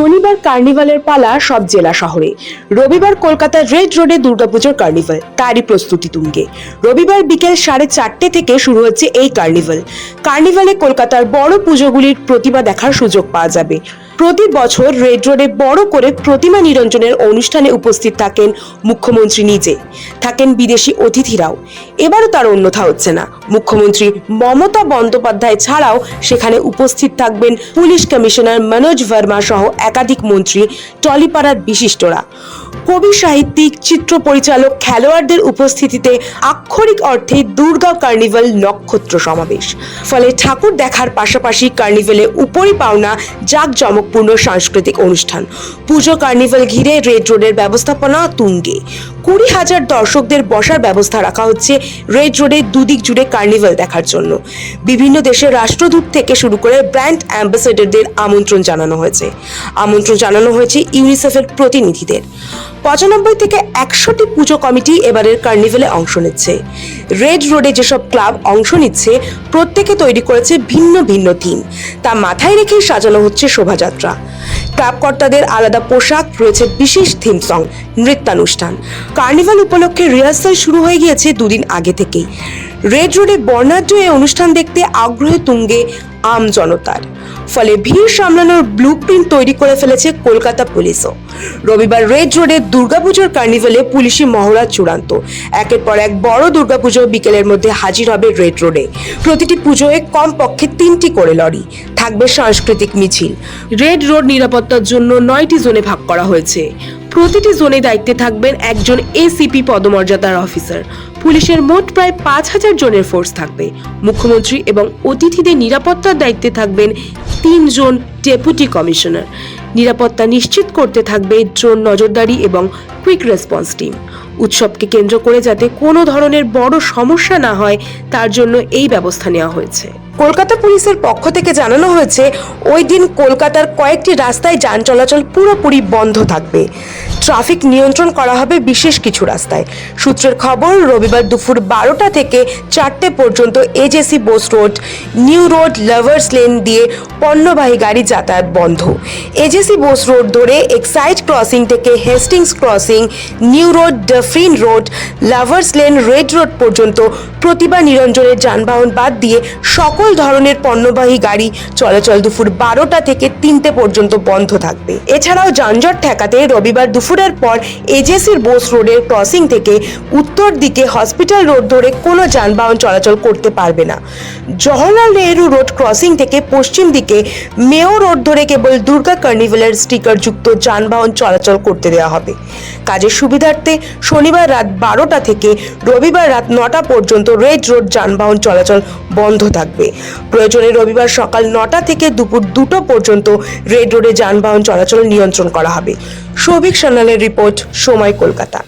শনিবার কার্নিভালের পালা সব জেলা শহরে। রবিবার কলকাতার রেড রোডে দুর্গাপুজোর কার্নিভাল, তারই প্রস্তুতি তুঙ্গে। রবিবার বিকেল সাড়ে চারটে থেকে শুরু হচ্ছে এই কার্নিভাল। কার্নিভালে কলকাতার বড় পুজোগুলির প্রতিমা দেখার সুযোগ পাওয়া যাবে। প্রতি বছর রেড রোডে বড় করে প্রতিমা নিরঞ্জনের অনুষ্ঠানে উপস্থিত থাকেন মুখ্যমন্ত্রী নিজে। থাকেন বিদেশি অতিথিরাও। এবারও তার অন্যথা হচ্ছে না। মুখ্যমন্ত্রী মমতা বন্দ্যোপাধ্যায় ছাড়াও সেখানে উপস্থিত থাকবেন পুলিশ কমিশনার মনোজ ভার্মা সহ একাধিক মন্ত্রী টলিপাড়ার বিশিষ্টরা। কবি সাহিত্যিক, চিত্র পরিচালক, খেলোয়াড়দের উপস্থিতিতে আক্ষরিক অর্থে দুর্গা কার্নিভাল নক্ষত্র সমাবেশ। ফলে ঠাকুর দেখার পাশাপাশি কার্নিভালে উপরি পাওনা জাঁকজমকপূর্ণ সাংস্কৃতিক অনুষ্ঠান। পুজো কার্নিভাল ঘিরে রেড রোডের ব্যবস্থাপনা তুঙ্গে। কুড়ি হাজার দর্শকদের বসার ব্যবস্থা রাখা হচ্ছে রেড রোডে দুদিক জুড়ে কার্নিভাল দেখার জন্য। বিভিন্ন দেশের রাষ্ট্রদূত থেকে শুরু করে ব্র্যান্ড অ্যাম্বাসেডরদের আমন্ত্রণ জানানো হয়েছে। আমন্ত্রণ জানানো হয়েছে ইউনিসেফের প্রতিনিধিদের। পঁচানব্বই থেকে একশোটি পুজো কমিটি এবারের কার্নিভেলে অংশ নিচ্ছে। রেড রোডে যেসব ক্লাব অংশ নিচ্ছে, প্রত্যেকে তৈরি করেছে ভিন্ন ভিন্ন থিম। তা মাথায় রেখেই সাজানো হচ্ছে শোভাযাত্রা। ক্লাব কর্তাদের আলাদা পোশাক, রয়েছে বিশেষ থিম সং নৃত্যানুষ্ঠান। কার্নিভাল উপলক্ষে রিহার্সাল শুরু হয়ে গিয়েছে দুদিন আগে থেকেই। রেড রোডে বর্ণাঢ্য এই অনুষ্ঠান দেখতে আগ্রহে তুঙ্গে আম জনতার। ফলে ভিড় সামলানোর ব্লু প্রিন্ট তৈরি করে ফেলেছে কলকাতা পুলিশও। রবিবার রেড রোডে দুর্গাপুজোর কার্নিভালে পুলিশি মহড়া চূড়ান্ত। একের পর এক বড় দুর্গাপুজো বিকেলের মধ্যে হাজির হবে রেড রোডে প্রতিটি পুজোয় কমপক্ষে তিনটি করে লরি। থাকবে সাংস্কৃতিক মিছিল। রেড রোড নিরাপত্তার জন্য নয়টি জোনে ভাগ করা হয়েছে। প্রতিটি জোনে দায়িত্বে থাকবেন একজন এসিপি পদমর্যাদার অফিসার পুলিশের মোট প্রায় পাঁচ হাজার জনের ফোর্স থাকবে। মুখ্যমন্ত্রী এবং অতিথিদের নিরাপত্তার দায়িত্বে থাকবেন তিনজন ডেপুটি কমিশনার নিরাপত্তা নিশ্চিত করতে থাকবে ড্রোন নজরদারি এবং কুইক রেসপন্স টিম উৎসবকে কেন্দ্র করে যাতে কোনো ধরনের বড় সমস্যা না হয়, তার জন্য এই ব্যবস্থা নেওয়া হয়েছে। কলকাতা পুলিশের পক্ষ থেকে জানানো হয়েছে, ওই দিন কলকাতার কয়েকটি রাস্তায় যান চলাচল পুরোপুরি বন্ধ থাকবে। ট্রাফিক নিয়ন্ত্রণ করা হবে বিশেষ কিছু রাস্তায়। সূত্রের খবর, রবিবার দুপুর বারোটা থেকে চারটে পর্যন্ত AJC Bose Road, New Road, Lovers Lane দিয়ে পণ্যবাহী গাড়ি যাতায়াত বন্ধ। এজেসি বোস রোড ধরে এক্সাইড ক্রসিং থেকে Hastings crossing, New Road, Dufferin Road, Lovers Lane, Red Road পর্যন্ত প্রতিভা নিরঞ্জনের যানবাহন বাদ দিয়ে সকল ধরনের পণ্যবাহী গাড়ি চলাচল দুপুর বারোটা থেকে তিনটে পর্যন্ত বন্ধ থাকবে। এছাড়াও যানজট ঠেকাতে রবিবার দুপুরের পর এজেসির বোস রোডের ক্রসিং থেকে উত্তর দিকে হসপিটাল রোড ধরে কোনো যানবাহন চলাচল করতে পারবে না। জওহরলাল নেহরু রোড ক্রসিং থেকে পশ্চিম দিকে মেও রোড ধরে কেবল দুর্গা কার্নিভেলের স্টিকার যুক্ত যানবাহন চলাচল করতে দেওয়া হবে। কাজের সুবিধার্থে শনিবার রাত বারোটা থেকে রবিবার রাত নটা পর্যন্ত রেড রোড যানবাহন চলাচল বন্ধ থাকবে। প্রয়োজনে রবিবার সকাল নটা থেকে দুপুর দুটো পর্যন্ত রেড রোডে যানবাহন চলাচল নিয়ন্ত্রণ করা হবে। সৌভিক সান্যালের রিপোর্ট, সময় কলকাতা।